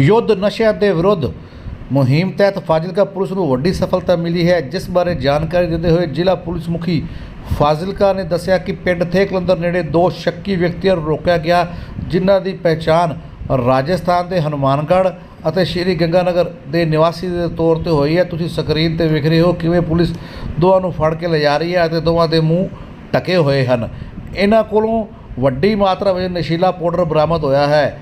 ਯੁੱਧ ਨਸ਼ਿਆਂ ਦੇ ਵਿਰੁੱਧ ਮੁਹਿੰਮ ਤਹਿਤ ਫਾਜ਼ਿਲਕਾ ਪੁਲਿਸ ਨੂੰ ਵੱਡੀ ਸਫਲਤਾ ਮਿਲੀ ਹੈ, ਜਿਸ ਬਾਰੇ ਜਾਣਕਾਰੀ ਦਿੰਦੇ ਹੋਏ ਜ਼ਿਲ੍ਹਾ ਪੁਲਿਸ ਮੁਖੀ ਫਾਜ਼ਿਲਕਾ ਨੇ ਦੱਸਿਆ ਕਿ ਪਿੰਡ ਥੇਕਲੰਦਰ ਨੇੜੇ ਦੋ ਸ਼ੱਕੀ ਵਿਅਕਤੀਆਂ ਨੂੰ ਰੋਕਿਆ ਗਿਆ, ਜਿਨ੍ਹਾਂ ਦੀ ਪਹਿਚਾਣ ਰਾਜਸਥਾਨ ਦੇ ਹਨੂਮਾਨਗੜ੍ਹ ਅਤੇ ਸ਼੍ਰੀ ਗੰਗਾਨਗਰ ਦੇ ਨਿਵਾਸੀ ਦੇ ਤੌਰ ਤੇ ਹੋਈ ਹੈ। ਤੁਸੀਂ ਸਕਰੀਨ ਤੇ ਵੇਖ ਰਹੇ ਹੋ ਕਿਵੇਂ ਪੁਲਿਸ ਦੋਵਾਂ ਨੂੰ ਫੜ ਕੇ ਲਿਜਾ ਰਹੀ ਹੈ ਅਤੇ ਦੋਵਾਂ ਦੇ ਮੂੰਹ ਢਕੇ ਹੋਏ ਹਨ। ਇਹਨਾਂ ਕੋਲੋਂ ਵੱਡੀ ਮਾਤਰਾ ਵਿੱਚ ਨਸ਼ੀਲਾ ਪਾਊਡਰ ਬਰਾਮਦ ਹੋਇਆ ਹੈ।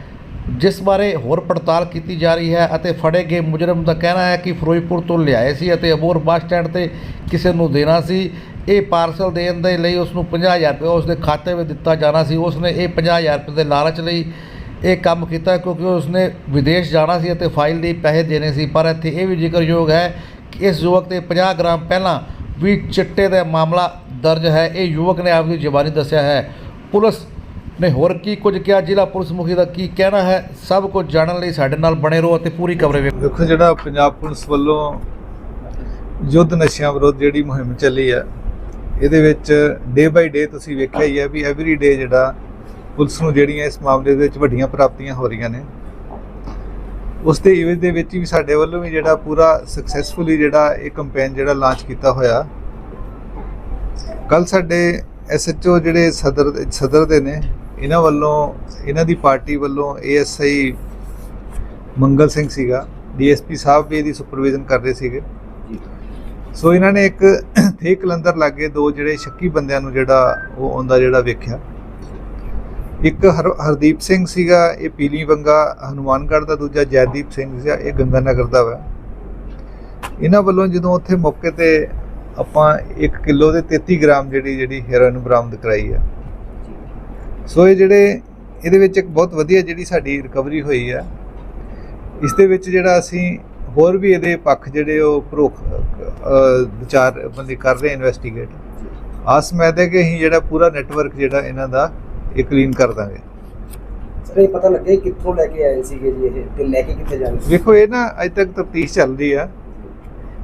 ਜਿਸ ਬਾਰੇ ਹੋਰ ਪੜਤਾਲ ਕੀਤੀ ਜਾ ਰਹੀ ਹੈ ਅਤੇ ਫੜੇ ਗਏ ਮੁਜਰਮ ਦਾ ਕਹਿਣਾ ਹੈ ਕਿ ਫਿਰੋਜ਼ਪੁਰ ਤੋਂ ਲਿਆਏ ਸੀ ਅਤੇ ਅਬੋਰ ਬੱਸ ਸਟੈਂਡ ਤੇ ਕਿਸੇ ਨੂੰ ਦੇਣਾ ਸੀ। ਇਹ ਪਾਰਸਲ ਦੇਣ ਦੇ ਲਈ ਉਸ ਨੂੰ 50000 ਰੁਪਏ ਉਸ ਦੇ ਖਾਤੇ ਵਿੱਚ ਦਿੱਤਾ ਜਾਣਾ ਸੀ। ਉਸ ਨੇ ਇਹ 50000 ਰੁਪਏ ਦੇ ਲਾਲਚ ਲਈ ਇਹ ਕੰਮ ਕੀਤਾ ਕਿਉਂਕਿ ਉਸ ਨੇ ਵਿਦੇਸ਼ ਜਾਣਾ ਸੀ ਅਤੇ ਫਾਈਲ ਲਈ ਪੈਸੇ ਦੇਣੇ ਸੀ। ਪਰ ਇੱਥੇ ਇਹ ਵੀ ਜ਼ਿਕਰਯੋਗ ਹੈ ਕਿ ਇਸ ਯੁਵਕ ਤੇ 50 ਗ੍ਰਾਮ ਪਹਿਲਾਂ ਵੀ ਚਿੱਟੇ ਦਾ ਮਾਮਲਾ ਦਰਜ ਹੈ। ਇਹ ਯੁਵਕ ਨੇ ਆਪਣੀ ਜ਼ੁਬਾਨੀ ਦੱਸਿਆ ਹੈ। ਪੁਲਿਸ ਨੇ ਹੋਰ ਕੀ ਕੁਝ ਕਿਹਾ ਜ਼ਿਲ੍ਹਾ ਪੁਲਿਸ ਮੁਖੀ ਦਾ ਕੀ ਕਹਿਣਾ ਹੈ? ਸਭ ਕੁਝ ਜਾਣਨ ਲਈ ਸਾਡੇ ਨਾਲ ਬਣੇ ਰਹੋ ਅਤੇ ਪੂਰੀ ਕਵਰੇਜ ਦੇਖੋ ਜਿਹੜਾ ਪੰਜਾਬ ਪੁਲਿਸ ਵੱਲੋਂ ਯੁੱਧ ਨਸ਼ਿਆਂ ਵਿਰੁੱਧ ਜਿਹੜੀ ਮੁਹਿੰਮ ਚੱਲੀ ਹੈ, ਇਹਦੇ ਵਿੱਚ ਡੇ ਬਾਈ ਡੇ ਤੁਸੀਂ ਵੇਖਿਆ ਹੀ ਹੈ ਵੀ ਐਵਰੀ ਡੇ ਜਿਹੜਾ ਪੁਲਿਸ ਨੂੰ ਜਿਹੜੀਆਂ ਇਸ ਮਾਮਲੇ ਦੇ ਵਿੱਚ ਵੱਡੀਆਂ ਪ੍ਰਾਪਤੀਆਂ ਹੋ ਰਹੀਆਂ ਨੇ। ਉਸ ਦੇ ਇਵੇਂ ਦੇ ਵਿੱਚ ਵੀ ਸਾਡੇ ਵੱਲੋਂ ਵੀ ਜਿਹੜਾ ਪੂਰਾ ਸਕਸੈਸਫੁਲੀ ਜਿਹੜਾ ਇਹ ਕੈਂਪੇਨ ਜਿਹੜਾ ਲਾਂਚ ਕੀਤਾ ਹੋਇਆ। ਕੱਲ ਸਾਡੇ ਐਸਐਚਓ ਜਿਹੜੇ ਸਦਰ ਸਦਰ ਦੇ ਨੇ ਇਹਨਾਂ ਵੱਲੋਂ, ਇਹਨਾਂ ਦੀ ਪਾਰਟੀ ਵੱਲੋਂ ਏਐਸਆਈ ਮੰਗਲ ਸਿੰਘ ਸੀਗਾ ਡੀਐਸਪੀ ਸਾਹਿਬ ਵੀ ਇਹਦੀ ਸੁਪਰਵਿਜ਼ਨ ਕਰ ਰਹੇ ਸੀਗੇ। ਸੋ ਇਹਨਾਂ ਨੇ ਇੱਕ ਥੇ ਕਲੰਦਰ ਲਾਗੇ ਦੋ ਜਿਹੜੇ ਸ਼ੱਕੀ ਬੰਦਿਆਂ ਨੂੰ ਜਿਹੜਾ ਉਹ ਆਉਂਦਾ ਜਿਹੜਾ ਵੇਖਿਆ। ਇੱਕ ਹਰ- ਹਰਦੀਪ ਸਿੰਘ ਸੀਗਾ, ਇਹ ਪੀਲੀ ਬੰਗਾ ਹਨੂਮਾਨਗੜ੍ਹ ਦਾ, ਦੂਜਾ ਜੈਦੀਪ ਸਿੰਘ ਸੀਗਾ, ਇਹ ਗੰਗਾਨਗਰ ਦਾ ਵਾ। ਇਹਨਾਂ ਵੱਲੋਂ ਜਦੋਂ ਉੱਥੇ ਮੌਕੇ ਤੇ ਆਪਾਂ 1 ਕਿਲੋ ਦੇ 33 ਗ੍ਰਾਮ ਜਿਹੜੀ ਜਿਹੜੀ ਹੈਰੋਇਨ ਬਰਾਮਦ ਕਰਾਈ ਆ ਸੋ ਇਹ ਜਿਹੜੇ ਇਹਦੇ ਵਿੱਚ ਇੱਕ ਬਹੁਤ ਵਧੀਆ ਜਿਹੜੀ ਸਾਡੀ ਰਿਕਵਰੀ ਹੋਈ ਹੈ ਇਸ ਦੇ ਵਿੱਚ ਜਿਹੜਾ ਅਸੀਂ ਹੋਰ ਵੀ ਇਹਦੇ ਪੱਖ ਜਿਹੜੇ ਉਹ ਪ੍ਰੋਖ ਵਿਚਾਰ ਬੰਦੇ ਕਰ ਰਹੇ ਇਨਵੈਸਟੀਗੇਟ ਆਸ ਮੈਂ ਹੈ ਕਿ ਅਸੀਂ ਜਿਹੜਾ ਪੂਰਾ ਨੈਟਵਰਕ ਜਿਹੜਾ ਇਹਨਾਂ ਦਾ ਇਹ ਕਲੀਨ ਕਰ ਦਾਂਗੇ। ਸਰ ਇਹ ਪਤਾ ਲੱਗਿਆ ਕਿ ਕਿੱਥੋਂ ਲੈ ਕੇ ਆਏ ਸੀਗੇ ਜੀ ਇਹ ਤੇ ਲੈ ਕੇ ਕਿੱਥੇ ਜਾਣੇ ਵੇਖੋ ਇਹ ਨਾ ਅਜੇ ਤੱਕ ਤਫਤੀਸ਼ ਚੱਲ ਰਹੀ ਆ।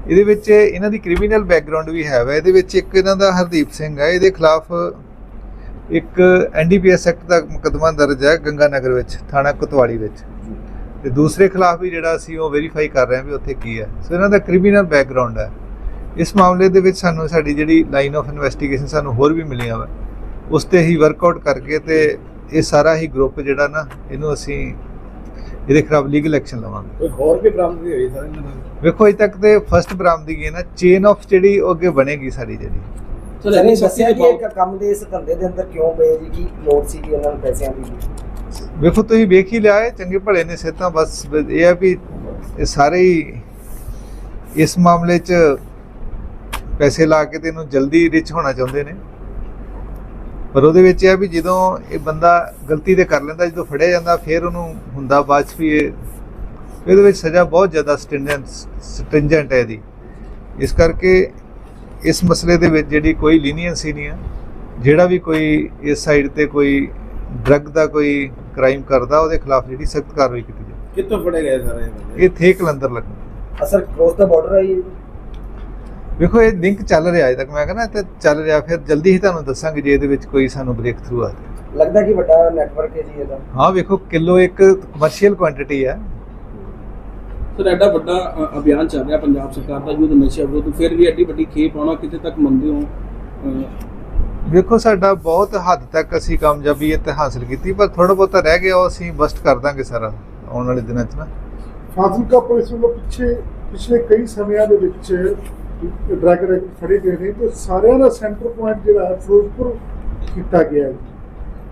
ਇਹਦੇ ਵਿੱਚ ਇਹਨਾਂ ਦੀ ਕ੍ਰਿਮੀਨਲ ਬੈਕਗ੍ਰਾਉਂਡ ਵੀ ਹੈ ਵਾ। ਇਹਦੇ ਵਿੱਚ ਇੱਕ ਇਹਨਾਂ ਦਾ ਹਰਦੀਪ ਸਿੰਘ ਹੈ ਇਹਦੇ ਖਿਲਾਫ ਇੱਕ ਐਨਡੀਪੀਐਸ ਐਕਟ ਦਾ ਮੁਕੱਦਮਾ ਦਰਜ ਹੈ ਗੰਗਾਨਗਰ ਵਿੱਚ ਥਾਣਾ ਕੋਤਵਾਲੀ ਵਿੱਚ। ਤੇ ਦੂਸਰੇ ਖਿਲਾਫ ਵੀ ਜਿਹੜਾ ਅਸੀਂ ਉਹ ਵੈਰੀਫਾਈ ਕਰ ਰਹੇ ਹਾਂ ਵੀ ਉੱਥੇ ਕੀ ਹੈ। ਸੋ ਇਹਨਾਂ ਦਾ ਕ੍ਰਿਮੀਨਲ ਬੈਕਗ੍ਰਾਉਂਡ ਹੈ। ਇਸ ਮਾਮਲੇ ਦੇ ਵਿੱਚ ਸਾਨੂੰ ਸਾਡੀ ਜਿਹੜੀ ਲਾਈਨ ਆਫ ਇਨਵੈਸਟੀਗੇਸ਼ਨ ਸਾਨੂੰ ਹੋਰ ਵੀ ਮਿਲੀਆਂ ਵਾ। ਉਸ ਤੇ ਹੀ ਵਰਕਆਊਟ ਕਰਕੇ ਤੇ ਇਹ ਸਾਰਾ ਹੀ ਗਰੁੱਪ ਜਿਹੜਾ ਨਾ ਇਹਨੂੰ ਅਸੀਂ ਇਹਦੇ ਖਿਲਾਫ ਲੀਗਲ ਐਕਸ਼ਨ ਲਵਾਂਗੇ। ਕੋਈ ਹੋਰ ਵੀ ਬਰਾਮਦਗੀ ਹੋਈ ਸਰ ਇਹਨਾਂ ਨਾਲ? ਵੇਖੋ ਅਜੇ ਤੱਕ ਤੇ ਫਸਟ ਬਰਾਮਦਗੀ ਹੈ ਨਾ ਚੇਨ ਆਫ ਜਿਹੜੀ ਉਹ ਅੱਗੇ ਬਣੇਗੀ ਸਾਡੀ ਜਿਹੜੀ। ਸਰ ਇਹ ਦੱਸਿਆ ਕਿ ਇਹ ਕੰਮ ਦੇ ਇਸ ਧੰਦੇ ਦੇ ਅੰਦਰ ਕਿਉਂ ਪਏ ਜੀ? ਕੀ ਲੋੜ ਸੀ ਕਿ ਇਹਨਾਂ ਨੂੰ ਪੈਸਿਆਂ ਦੀ? ਵੇਖੋ ਤੁਸੀਂ ਵੇਖ ਹੀ ਲਿਆ ਹੈ ਚੰਗੇ ਭਲੇ ਨੇ ਸਿਹਤਾਂ ਬਸ ਇਹ ਹੈ ਵੀ ਇਹ ਸਾਰੇ ਹੀ ਇਸ ਮਾਮਲੇ 'ਚ ਪੈਸੇ ਲਾ ਕੇ ਤੇ ਇਹਨੂੰ ਜਲਦੀ ਰਿਚ ਹੋਣਾ ਚਾਹੁੰਦੇ ਨੇ। ਪਰ ਉਹਦੇ ਵਿੱਚ ਇਹ ਹੈ ਵੀ ਜਦੋਂ ਇਹ ਬੰਦਾ ਗਲਤੀ ਤੇ ਕਰ ਲੈਂਦਾ ਜਦੋਂ ਫੜਿਆ ਜਾਂਦਾ ਫਿਰ ਉਹਨੂੰ ਹੁੰਦਾ ਬਾਅਦ 'ਚ ਵੀ ਇਹ ਇਹਦੇ ਵਿੱਚ ਸਜ਼ਾ ਬਹੁਤ ਜ਼ਿਆਦਾ ਸਟ੍ਰਿੰਜੈਂਟ ਸਟ੍ਰਿੰਜੈਂਟ ਹੈ ਇਹਦੀ। ਇਸ ਕਰਕੇ ਇਸ ਮਸਲੇ ਦੇ ਵਿੱਚ ਜਿਹੜੀ ਕੋਈ ਲੀਨੀਅੰਸੀ ਨਹੀਂ ਹੈ ਜਿਹੜਾ ਵੀ ਕੋਈ ਇਸ ਸਾਈਡ ਤੇ ਕੋਈ ਡਰੱਗ ਦਾ ਕੋਈ ਕ੍ਰਾਈਮ ਕਰਦਾ ਉਹਦੇ ਖਿਲਾਫ ਜਿਹੜੀ ਸਖਤ ਕਾਰਵਾਈ ਕੀਤੀ ਜਾਵੇ। ਕਿੱਥੋਂ ਫੜੇ ਗਏ ਸਰ ਇਹ ਬੰਦੇ? ਇਹ ਥੇ ਕਲੰਦਰ ਲੱਗਣਾ। ਅਸਰ ਕ੍ਰੋਸ ਦਾ ਬਾਰਡਰ ਹੈ? ਇਹ ਵੇਖੋ ਇਹ ਲਿੰਕ ਚੱਲ ਰਿਹਾ ਅਜੇ ਤੱਕ। ਮੈਂ ਕਹਿੰਦਾ ਤੇ ਚੱਲ ਰਿਹਾ ਫਿਰ ਜਲਦੀ ਹੀ ਤੁਹਾਨੂੰ ਦੱਸਾਂਗੇ ਜੇ ਇਹਦੇ ਵਿੱਚ ਕੋਈ ਸਾਨੂੰ ਬ੍ਰੇਕ ਥਰੂ ਆ। ਲੱਗਦਾ ਕਿ ਵੱਡਾ ਨੈਟਵਰਕ ਹੈ ਜੀ ਇਹਦਾ। ਹਾਂ ਵੇਖੋ ਕਿਲੋ ਇੱਕ ਕਮਰਸ਼ੀਅਲ ਕੁਆਂਟੀਟੀ ਹੈ। ਸਰ ਐਡਾ ਵੱਡਾ ਅ, ਅਭਿਆਨ ਚੱਲ ਰਿਹਾ ਪੰਜਾਬ ਸਰਕਾਰ ਦਾ ਯੁੱਧ ਨਸ਼ਾ ਵਿਰੁੱਧ। ਫਿਰ ਵੀ ਐਡੀ ਵੱਡੀ ਖੇਪ ਆਉਣਾ ਕਿਤੇ ਤੱਕ ਮੰਨਦੇ ਹੋ? ਅ, ਵੇਖੋ ਸਾਡਾ ਬਹੁਤ ਹੱਦ ਤੱਕ ਅਸੀਂ ਕਾਮਯਾਬੀ ਇੱਥੇ ਹਾਸਲ ਕੀਤੀ ਪਰ ਥੋੜਾ ਬਹੁਤਾ ਰਹਿ ਗਿਆ ਉਹ ਅਸੀਂ ਬਸਟ ਕਰ ਦਾਂਗੇ ਸਾਰਾ ਆਉਣ ਵਾਲੇ ਦਿਨਾਂ 'ਚ ਨਾ। ਫਾਜ਼ਿਲਕਾ ਪੁਲਿਸ ਵੱਲੋਂ ਪਿੱਛੇ ਪਿਛਲੇ ਕਈ ਸਮਿਆਂ ਦੇ ਵਿੱਚ ਡਰੱਗ ਰੈਕਟ ਫੜੇ ਗਏ ਨੇ ਤੇ ਸਾਰਿਆਂ ਦਾ ਸੈਂਟਰ ਪੁਆਇੰਟ ਜਿਹੜਾ ਹੈ ਫਿਰੋਜ਼ਪੁਰ ਕੀਤਾ ਗਿਆ ਹੈ।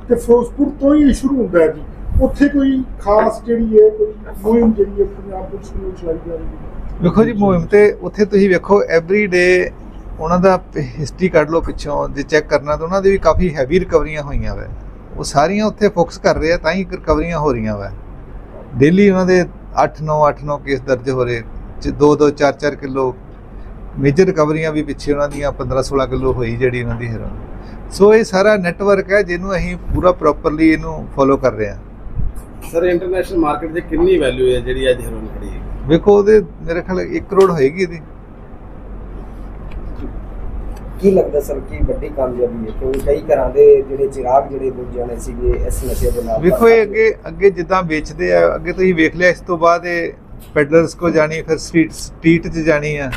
ਤੇ ਫਿਰੋਜ਼ਪੁਰ ਤੋਂ ਹੀ ਇਹ ਸ਼ੁਰੂ ਹੁੰਦਾ ਹੈ ਜੀ। ਉੱਥੇ ਕੋਈ ਖਾਸ ਜਿਹੜੀ ਹੈ, ਕੋਈ ਮੁਹਿੰਮ ਜਿਹੜੀ ਹੈ ਪੰਜਾਬ ਪੁਲਿਸ ਵੱਲੋਂ ਚਲਾਈ ਜਾ ਰਹੀ ਹੈ? ਵੇਖੋ ਜੀ, ਮੁਹਿੰਮ ਤੇ ਉੱਥੇ ਤੁਸੀਂ ਵੇਖੋ ਐਵਰੀ ਡੇ ਉਹਨਾਂ ਦਾ ਹਿਸਟਰੀ ਕੱਢ ਲਓ ਪਿੱਛੋਂ, ਜੇ ਚੈੱਕ ਕਰਨਾ ਤਾਂ ਉਹਨਾਂ ਦੀ ਵੀ ਕਾਫੀ ਹੈਵੀ ਰਿਕਵਰੀਆਂ ਹੋਈਆਂ ਵਾ। ਉਹ ਸਾਰੀਆਂ ਉੱਥੇ ਫੋਕਸ ਕਰ ਰਹੇ ਆ, ਤਾਂ ਹੀ ਰਿਕਵਰੀਆਂ ਹੋ ਰਹੀਆਂ ਵਾ। ਡੇਲੀ ਉਹਨਾਂ ਦੇ 8-9 8-9 ਕੇਸ ਦਰਜ ਹੋ ਰਹੇ। 2-2 4-4 ਕਿਲੋ ਮੇਜਰ ਰਿਕਵਰੀਆਂ ਵੀ ਪਿੱਛੇ ਉਹਨਾਂ ਦੀਆਂ 15-16 ਕਿਲੋ ਹੋਈ ਜਿਹੜੀ ਉਹਨਾਂ ਦੀ ਹੈਰੋਇਨ ਸੋ ਇਹ ਸਾਰਾ ਨੈਟਵਰਕ ਹੈ, ਜਿਹਨੂੰ ਅਸੀਂ ਪੂਰਾ ਪ੍ਰੋਪਰਲੀ ਇਹਨੂੰ ਫੋਲੋ ਕਰ ਰਹੇ ਹਾਂ। ਸਰ ਇੰਟਰਨੈਸ਼ਨਲ ਮਾਰਕੀਟ ਦੇ ਕਿੰਨੀ ਵੈਲਿਊ ਹੈ ਜਿਹੜੀ ਅੱਜ ਹੈਰੋਨ ਖੜੀ ਹੈ? ਵੇਖੋ ਉਹਦੇ ਮੇਰੇ ਖਿਆਲ 1 ਕਰੋੜ ਹੋਏਗੀ ਇਹਦੀ। ਕੀ ਲੱਗਦਾ ਸਰ ਕੀ ਵੱਡੀ ਕਾਮਯਾਬੀ ਹੈ? ਕਿਉਂਕਿ ਕਈ ਘਰਾਂ ਦੇ ਜਿਹੜੇ ਚਿਰਾਗ ਜਿਹੜੇ ਬੁੱਝ ਜਾਣੇ ਸੀਗੇ ਇਸ ਨਸ਼ੇ ਦੇ ਨਾਲ ਵੇਖੋ ਇਹ ਅੱਗੇ ਅੱਗੇ ਜਿੱਦਾਂ ਵੇਚਦੇ ਆ ਅੱਗੇ ਤੁਸੀਂ ਵੇਖ ਲਿਆ ਇਸ ਤੋਂ ਬਾਅਦ ਇਹ ਪੈਡਲਰਸ ਕੋ ਜਾਣੀ ਫਿਰ ਸਟਰੀਟ ਸਟਰੀਟ 'ਚ ਜਾਣੀ ਆ।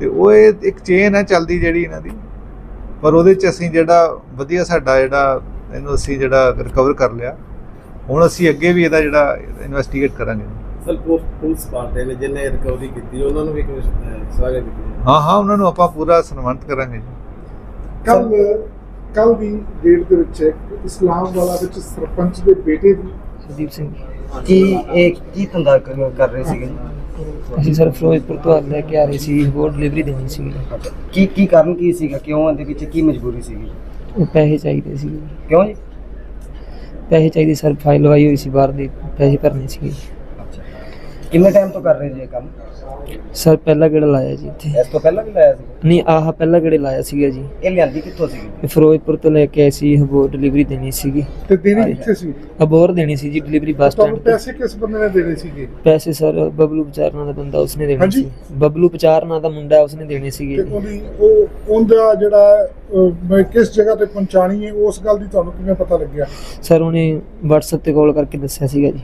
ਤੇ ਉਹ ਇਹ ਇੱਕ ਚੇਨ ਹੈ ਚੱਲਦੀ ਜਿਹੜੀ ਇਹਨਾਂ ਦੀ। ਪਰ ਉਹਦੇ 'ਚ ਅਸੀਂ ਜਿਹੜਾ ਵਧੀਆ ਸਾਡਾ ਜਿਹੜਾ ਇਹਨੂੰ ਅਸੀਂ ਜਿਹੜਾ ਰਿਕਵਰ ਕਰ ਲਿਆ। ਹੁਣ ਅਸੀਂ ਅੱਗੇ ਵੀ ਇਹਦਾ ਜਿਹੜਾ ਇਨਵੈਸਟੀਗੇਟ ਕਰਾਂਗੇ। ਸਰ ਪੁਲਿਸ ਪਾਰਟੀ ਨੇ ਜਿਹਨੇ ਰਿਕਵਰੀ ਕੀਤੀ ਉਹਨਾਂ ਨੂੰ ਵੀ ਕਿਵੇਂ ਅਹ, ਸਵਾਗਤ ਕੀਤਾ ਹਾਂ ਹਾਂ ਉਹਨਾਂ ਨੂੰ ਆਪਾਂ ਪੂਰਾ ਸਨਮਾਨਿਤ ਕਰਾਂਗੇ। ਕੱਲ ਕੱਲ ਦੀ ਡੇਟ ਦੇ ਵਿੱਚ ਇਸਲਾਮ ਵਾਲਾ ਵਿੱਚ ਸਰਪੰਚ ਦੇ ਬੇਟੇ ਦੀ ਦੀਪ ਸਿੰਘ ਕੀ ਇਹ ਕੀ ਧੰਦਾ ਕਰ ਰਹੇ ਸੀਗੇ? ਅਸੀਂ ਸਰ ਫਿਰੋਜ਼ਪੁਰ ਤੋਂ ਲੈ ਕੇ ਆ ਰਹੇ ਸੀ ਹੋਰ ਡਿਲੀਵਰੀ ਦੇਣੀ ਸੀ ਕੀ ਕੀ ਕਾਰਨ ਕੀ ਸੀਗਾ? ਕਿਉਂ ਇਹਦੇ ਵਿੱਚ ਕੀ ਮਜਬੂਰੀ ਸੀਗੀ? ਪੈਸੇ ਚਾਹੀਦੇ ਸੀ ਕਿਉਂ ਜੀ? ਪੈਸੇ ਚਾਹੀਦੇ ਸਰ ਫਾਈਲ ਲਵਾਈ ਹੋਈ ਸੀ ਬਾਹਰ ਦੇ ਪੈਸੇ ਭਰਨੇ ਸੀ ਕਿੰਨੇ ਟਾਈਮ ਤੋਂ ਕਰ ਰਹੇ ਜੀ ਇਹ ਕੰਮ? ਸਰ ਪਹਿਲਾ ਗੇੜਾ ਲਾਇਆ ਜੀ ਇੱਥੇ? ਇਸ ਤੋਂ ਪਹਿਲਾਂ ਵੀ ਲਾਇਆ ਸੀ? ਨਹੀਂ ਆਹ ਪਹਿਲਾ ਗੇੜੇ ਲਾਇਆ ਸੀਗਾ ਜੀ? ਇਹ ਲਿਆਂਦੀ ਕਿੱਥੋਂ ਸੀਗੀ? ਇਹ ਫਿਰੋਜ਼ਪੁਰ ਤੋਂ ਲੈ ਕੇ ਆਏ ਸੀ ਹਬੋਰ ਡਿਲੀਵਰੀ ਦੇਣੀ ਸੀਗੀ। ਤੇ ਦੇਣੀ ਕਿੱਥੇ ਸੀ? ਹਬੋਰ ਦੇਣੀ ਸੀ ਜੀ ਡਿਲੀਵਰੀ ਬੱਸ ਤੁਹਾਨੂੰ ਸਟੈਂਡ ਤੇ। ਪੈਸੇ ਕਿਸ ਬੰਦੇ ਨੇ ਦੇਣੇ ਸੀਗੇ? ਪੈਸੇ ਸਰ ਬਬਲੂ ਪਚਾਰਨਾ ਦਾ ਬੰਦਾ ਉਸਨੇ ਦੇਣੇ ਹਾਂਜੀ? ਸੀ। ਬਬਲੂ ਪਚਾਰਨਾ ਦਾ ਮੁੰਡਾ ਉਸਨੇ ਦੇਣੇ ਸੀਗੇ ਤੇ ਜੀ। ਉਹਦੀ ਉਹ ਉਹਦਾ ਜਿਹੜਾ ਅਹ, ਮੈਂ ਕਿਸ ਜਗ੍ਹਾ ਤੇ ਪਹੁੰਚਾਣੀ ਹੈ ਉਸ ਗੱਲ ਦੀ ਤੁਹਾਨੂੰ ਕਿਵੇਂ ਪਤਾ ਲੱਗਿਆ? ਸਰ ਉਹਨੇ WhatsApp ਤੇ ਕਾਲ ਕਰਕੇ ਦੱਸਿਆ ਸੀਗਾ ਜੀ।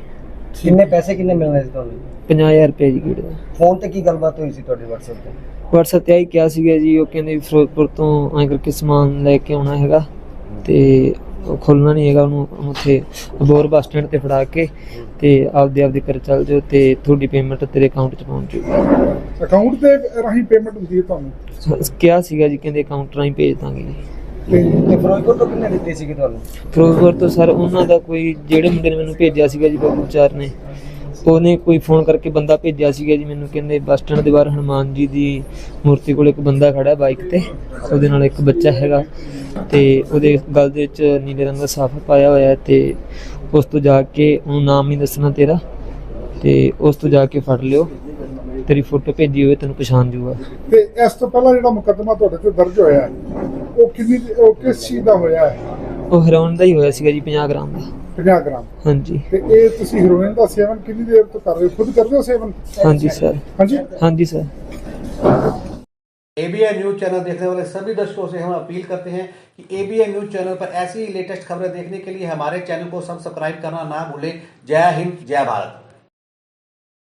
ਕਿੰਨੇ ਪੈਸੇ ਕਿੰਨੇ ਮਿਲਣੇ ਸੀ ਤੁਹਾਨੂੰ? 50000 ਰੁਪਏ ਜੀ ਗੇੜੇ ਦਾ। ਫੋਨ ਤੇ ਕੀ ਗੱਲਬਾਤ ਹੋਈ ਸੀ ਤੁਹਾਡੀ WhatsApp ਤੇ? WhatsApp ਤੇ ਆਈ ਕਿਹਾ ਸੀਗਾ ਜੀ ਉਹ ਕਹਿੰਦੇ ਫਿਰੋਜ਼ਪੁਰ ਤੋਂ ਐਂ ਕਰਕੇ ਸਮਾਨ ਲੈ ਕੇ ਆਉਣਾ ਹੈਗਾ ਤੇ ਉਹ ਖੋਲਣਾ ਨਹੀਂ ਹੈਗਾ ਉਹਨੂੰ ਉੱਥੇ ਅਬੋਰ ਬੱਸ ਸਟੈਂਡ ਤੇ ਫੜਾ ਕੇ ਤੇ ਆਪਦੇ ਆਪਦੇ ਘਰ ਚੱਲ ਜਾਓ ਤੇ ਤੁਹਾਡੀ ਪੇਮੈਂਟ ਤੇਰੇ ਅਕਾਊਂਟ 'ਚ ਪਹੁੰਚ ਜਾਊਗੀ। ਅਕਾਊਂਟ ਦੇ ਰਾਹੀਂ ਪੇਮੈਂਟ ਹੁੰਦੀ ਹੈ ਤੁਹਾਨੂੰ? ਕਿਹਾ ਸੀਗਾ ਜੀ ਕਹਿੰਦੇ ਅਕਾਊਂਟ ਰਾਹੀਂ ਭੇਜ ਦਾਂਗੇ ਜੀ। ਤੇ ਤੇ ਫਿਰੋਜ਼ਪੁਰ ਤੋਂ ਕਿੰਨੇ ਦਿੱਤੇ ਸੀਗੇ ਤੁਹਾਨੂੰ? ਫਿਰੋਜ਼ਪੁਰ ਤੋਂ ਸਰ ਉਹਨਾਂ ਦਾ ਕੋਈ ਜਿਹੜੇ ਮੁੰਡੇ ਨੇ ਮੈਨੂੰ ਭੇਜਿਆ ਸੀਗਾ ਜੀ ਬੱਬੂ ਚਾਰ ਨੇ ਉਹਨੇ ਕੋਈ ਫੋਨ ਕਰਕੇ ਬੰਦਾ ਭੇਜਿਆ ਸੀਗਾ ਜੀ ਮੈਨੂੰ ਕਹਿੰਦੇ ਬੱਸ ਸਟੈਂਡ ਦੇ ਬਾਹਰ ਹਨੂਮਾਨ ਜੀ ਦੀ ਮੂਰਤੀ ਕੋਲ ਇੱਕ ਬੰਦਾ ਖੜਾ ਬਾਈਕ ਤੇ ਉਹਦੇ ਨਾਲ ਇੱਕ ਬੱਚਾ ਹੈਗਾ ਤੇ ਉਹਦੇ ਗਲ ਦੇ ਵਿੱਚ ਨੀਲੇ ਰੰਗ ਦਾ ਸਾਫਾ ਪਾਇਆ ਹੋਇਆ ਹੈ ਤੇ ਉਸ ਤੋਂ ਜਾ ਕੇ ਉਹਨੂੰ ਨਾਮ ਨਹੀਂ ਦੱਸਣਾ ਤੇਰਾ ਤੇ ਉਸ ਤੋਂ ਜਾ ਕੇ ਫੜ ਲਿਓ ਤੇਰੀ ਫੋਟੋ ਭੇਜੀ ਹੋਵੇ ਤੈਨੂੰ ਪਛਾਣ ਜੂਗਾ। ਤੇ ਇਸ ਤੋਂ ਪਹਿਲਾਂ ਜਿਹੜਾ ਮੁਕੱਦਮਾ ਤੁਹਾਡੇ ਤੇ ਦਰਜ ਹੋਇਆ ਹੈ, ਉਹ ਕਿੰਨੀ ਉਹ ਕਿਸ ਚੀਜ਼ ਦਾ ਹੋਇਆ ਹੈ ਉਹ ਹੈਰੋਇਨ ਦਾ ਹੀ ਹੋਇਆ ਸੀਗਾ ਜੀ 50 ਗ੍ਰਾਮ ਦਾ 50 ਗ੍ਰਾਮ ਹਾਂਜੀ ਤੇ ਇਹ ਤੁਸੀਂ ਹੀਰੋਇਨ ਦਾ ਸੇਵਨ ਕਿੰਨੀ ਦੇਰ ਤੋਂ ਕਰ ਰਹੇ ਹੋ ਖੁਦ ਕਰਦੇ ਹੋ ਸੇਵਨ ਹਾਂਜੀ ਸਰ ਹਾਂਜੀ ਹਾਂਜੀ ਸਰ एबीएन न्यूज चैनल देखने वाले सभी दर्शकों से हम अपील करते हैं कि एबीएन न्यूज चैनल पर ऐसी ही लेटेस्ट खबरें देखने के लिए हमारे चैनल को सब्सक्राइब करना ना भूलें जय हिंद जय भारत